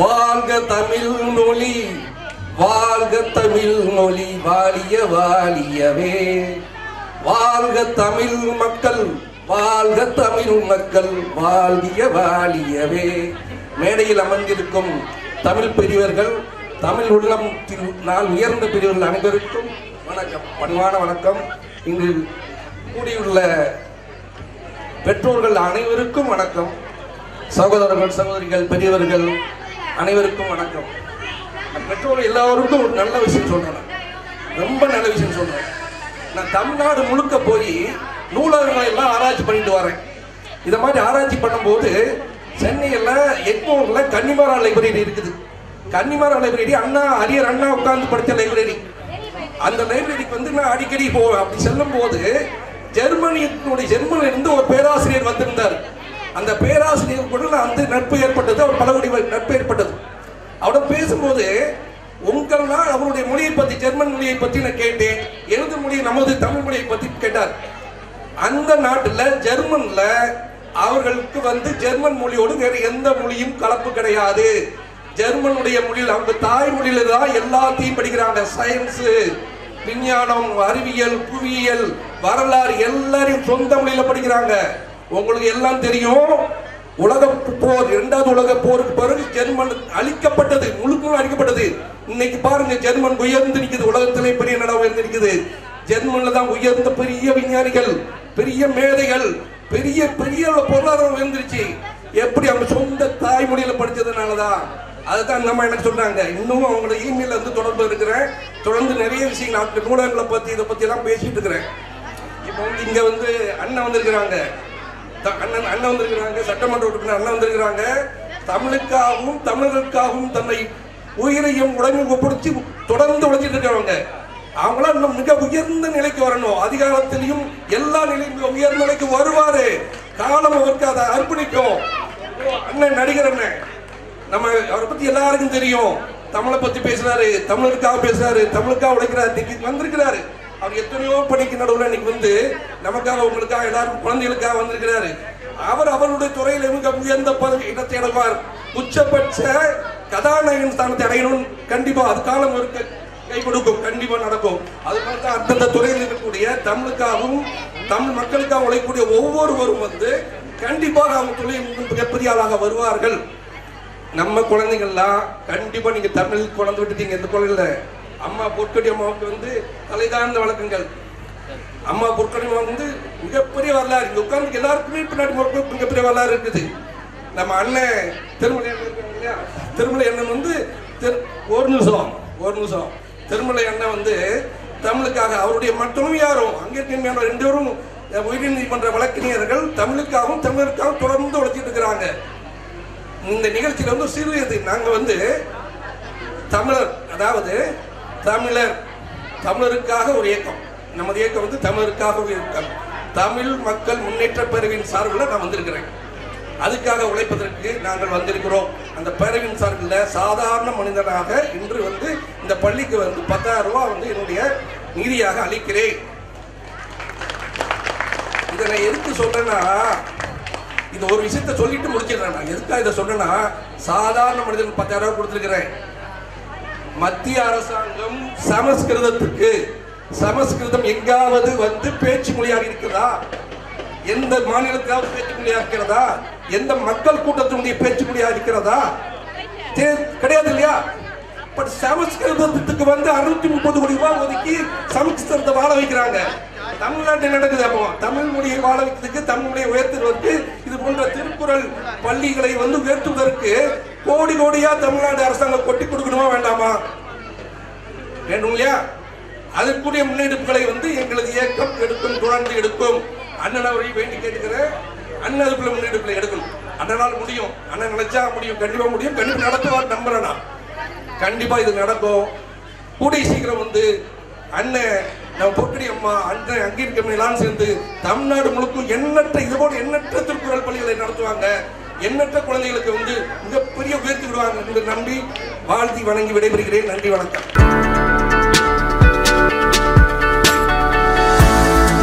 வாழ்க தமிழ் மொழி வாழ்க தமிழ் மொழி வாழிய வாழியவே. வாழ்க தமிழ் மக்கள் வாழ்க தமிழ் மக்கள் வாழ்கிய வாழியவே. மேடையில் அமர்ந்திருக்கும் தமிழ் பெரியவர்கள் தமிழ் உள்ளம் நான் உயர்ந்த பெரியவர்கள் அனைவருக்கும் வணக்கம். பணிவான வணக்கம். இங்கு கூடியுள்ள பெற்றோர்கள் அனைவருக்கும் வணக்கம். சகோதரர்கள் சகோதரிகள் பெரியவர்கள் அனைவருக்கும் வணக்கம். நான் பெற்றோர்கள் எல்லாருக்கும் ஒரு நல்ல விஷயம் சொல்றேன் ரொம்ப நல்ல விஷயம் சொல்றேன். நான் தமிழ்நாடு முழுக்க போய் நூலகங்களை எல்லாம் ஆராய்ச்சி பண்ணிட்டு வரேன். இதை மாதிரி ஆராய்ச்சி பண்ணும்போது சென்னையில் எக்மோரில் கன்னிமாரா லைப்ரரி இருக்குது. கன்னிமாரா லைப்ரரி அண்ணா அரியர் அண்ணா உட்கார்ந்து படித்த லைப்ரரி. அந்த லைப்ரரிக்கு வந்து நான் அடிக்கடி போவேன் அப்படி செல்லும் போது ஜெர்மனியினுடைய ஜெர்மனிலிருந்து ஒரு பேராசிரியர் வந்திருந்தார். அந்த பேராசிரியர் கூட நான் வந்து நட்பு ஏற்பட்டது அவர் பலகுடி நட்பு ஏற்பட்டது. அவட பேசும்போது உங்கள்னா அவருடைய மொழியை பற்றி ஜெர்மன் மொழியை பற்றி நான் கேட்டேன். எழுது மொழி நமது தமிழ் மொழியை பற்றி கேட்டார். அந்த நாட்டில் ஜெர்மன்ல அவர்களுக்கு வந்து ஜெர்மன் மொழியோடு வேற எந்த மொழியும் கலப்பு கிடையாது. ஜெர்மனுடைய மொழியில் அவங்க தாய்மொழியில தான் எல்லாத்தையும் படிக்கிறாங்க. சயின்ஸ் விஞ்ஞானம் அறிவியல் புவியியல் வரலாறு எல்லாரையும் சொந்த மொழியில படிக்கிறாங்க. உங்களுக்கு எல்லாம் தெரியும். உலக போர் இரண்டாவது உலக போருக்கு பிறகு ஜெர்மன் அழிக்கப்பட்டது முழுக்க அழிக்கப்பட்டது. இன்னைக்கு பாருங்க ஜெர்மன் உயர்ந்து நிற்குது உலகத்திலே பெரிய நடம் உயர்ந்து நிற்குது ஜெர்மன்ல தான் உயர்ந்த பெரிய விஞ்ஞானிகள் பெரிய மேதைகள் பெரிய பெரிய பொருளாதாரம் உயர்ந்துருச்சு. எப்படி அவங்க சொந்த தாய்மொழியில படிச்சதுனாலதான். அதுதான் நம்ம எனக்கு சொன்னாங்க இன்னும் அவங்களோட இமெயில் வந்து தொடர்பு இருக்கிறேன். தொடர்ந்து நிறைய விஷயங்கள் நூலகங்களை பத்தி இதை பத்தி எல்லாம் பேசிட்டு இருக்கிறேன். இப்போ வந்து இங்க வந்து அண்ணன் வந்திருக்கிறாங்க. அண்ணன் அண்ணன் வந்திருக்கிறாங்க சட்டமன்ற உறுப்பினர் அண்ணன் வந்திருக்கிறாங்க. தமிழுக்காகவும் தமிழர்களுக்காகவும் தன்னை உயிரையும் உடம்பையும் ஒப்படுத்தி தொடர்ந்து உழைச்சிட்டு இருக்கிறவங்க. அவங்களாம் இன்னும் மிக உயர்ந்த நிலைக்கு வரணும். அதிகாரத்திலையும் எல்லா நிலையும் உயர்ந்த நிலைக்கு வருவாரு. காலம் அவருக்கு அதை அர்ப்பணிக்கும். அண்ணன் நடிகர் அண்ணன் நம்ம அவரை பத்தி எல்லாருக்கும் தெரியும். தமிழை பத்தி பேசுறாரு தமிழருக்காக பேசுறாரு தமிழுக்காக உழைக்கிறாரு வந்திருக்கிறாரு. அவர் எத்தனையோ பணிக்கு நடுவில் இன்னைக்கு வந்து நமக்காக உங்களுக்காக எல்லாருக்கும் குழந்தைகளுக்காக வந்திருக்கிறாரு. அவர் அவருடைய துறையில் மிக உயர்ந்த பதவி இடத்தை அடைவார் உச்சபட்ச கதாநாயகன் ஸ்தானத்தை அடையணும் கண்டிப்பா அது காலம் இருக்கு. கை கொடுக்கும் கண்டிப்பா நடக்கும். அது மாதிரி தான் அந்தந்த துறையில் இருக்கக்கூடிய தமிழுக்காகவும் தமிழ் மக்களுக்காக உழைக்கக்கூடிய ஒவ்வொருவரும் வந்து கண்டிப்பாக அவங்க தொழில் மிகப்பெரிய ஆளாக வருவார்கள். நம்ம குழந்தைங்கள்லாம் கண்டிப்பா நீங்க தமிழ் குழந்தை விட்டுட்டீங்க இந்த குழந்தைல அம்மா பொற்கொடி அம்மாவுக்கு வந்து தலைதார்ந்த வழக்கங்கள் அம்மா பொற்கொடி அம்மா வந்து மிகப்பெரிய வரலாறு. இங்க உட்கார்ந்து எல்லாருக்குமே பின்னாடி மிகப்பெரிய வரலாறு இருக்குது. நம்ம அண்ணன் திருமலை அண்ணன் இல்லையா? திருமலை அண்ணன் வந்து ஒரு நிமிஷம் ஒரு நிமிஷம். திருமலை அண்ணன் வந்து தமிழுக்காக அவருடைய மட்டும் யாரும் அங்கே ரெண்டு பேரும் உயர்நீதிமன்ற வழக்கறிஞர்கள் தமிழுக்காகவும் தமிழருக்காகவும் தொடர்ந்து உழைச்சிட்டு இருக்கிறாங்க. இந்த நிகழ்ச்சியில் வந்து சிறு இது வந்து தமிழர் அதாவது தமிழர் தமிழருக்காக ஒரு இயக்கம். நமது இயக்கம் வந்து தமிழருக்காக ஒரு இயக்கம். தமிழ் மக்கள் முன்னேற்ற பேரவையின் சார்பில் நான் வந்திருக்கிறேன். அதுக்காக உழைப்பதற்கு நாங்கள் வந்திருக்கிறோம். அந்த பேரவையின் சார்பில் சாதாரண மனிதனாக இன்று வந்து இந்த பள்ளிக்கு வந்து பத்தாயிரம் ரூபா வந்து என்னுடைய நிதியாக அளிக்கிறேன். இதை நான் எதுக்கு சொல்றேன்னா இந்த ஒரு விஷயத்த சொல்லிட்டு முடிச்சிடுறேன் நான். எதுக்காக இதை சொல்றேன்னா சாதாரண மனிதன் பத்தாயிரம் ரூபா கொடுத்துருக்கிறேன். மத்திய அரசாங்கம் சமஸ்கிருதத்துக்கு சமஸ்கிருதம் எங்காவது வந்து பேச்சு மொழியாக இருக்கிறதா? எந்த மாநிலத்தாவது பேச்சு மொழியாக இருக்கிறதா? எந்த மக்கள் கூட்டத்தினுடைய பேச்சு மொழியாக இருக்கிறதா? கிடையாது இல்லையா? பட் சமஸ்கிருதத்துக்கு வந்து அறுநூத்தி முப்பது கோடி ரூபாய் ஒதுக்கி சமஸ்கிருதத்தை வாழ வைக்கிறாங்க. தமிழ்நாட்டில் நடக்குது அப்போ? தமிழ் மொழியை வாழ வைக்கிறதுக்கு தமிழ் மொழியை உயர்த்துவதற்கு இது போன்ற திருக்குறள் பள்ளிகளை வந்து உயர்த்துவதற்கு கோடி கோடியா தமிழ்நாடு அரசாங்கம் கொட்டி கொடுக்கணும்? அதற்குரிய முன்னெடுப்புகளை வந்து எங்களது இயக்கம் எடுக்கும் தொடர்ந்து எடுக்கும். அண்ணன் அவரையும் வேண்டி கேட்டுக்கிறேன். அண்ணன் அதுக்குள்ள முன்னெடுப்புகளை எடுக்கணும். அண்ணனால் முடியும். அண்ணன் நினைச்சா முடியும். கண்டிப்பா முடியும். கண்டிப்பா நடத்துவார் நம்புறேன் நான். கண்டிப்பா இது நடக்கும். கூடிய சீக்கிரம் வந்து அண்ணன் நம்ம பொக்கடி அம்மா அண்ணன் அங்கீர் எல்லாம் சேர்ந்து தமிழ்நாடு முழுக்கும் எண்ணற்ற இது போல எண்ணற்ற திருக்குறள் பள்ளிகளை நடத்துவாங்க. எண்ணற்ற குழந்தைகளுக்கு வந்து மிகப்பெரிய உயர்த்தி விடுவாங்க என்று நம்பி வாழ்த்தி வணங்கி விடைபெறுகிறேன். நன்றி வணக்கம்.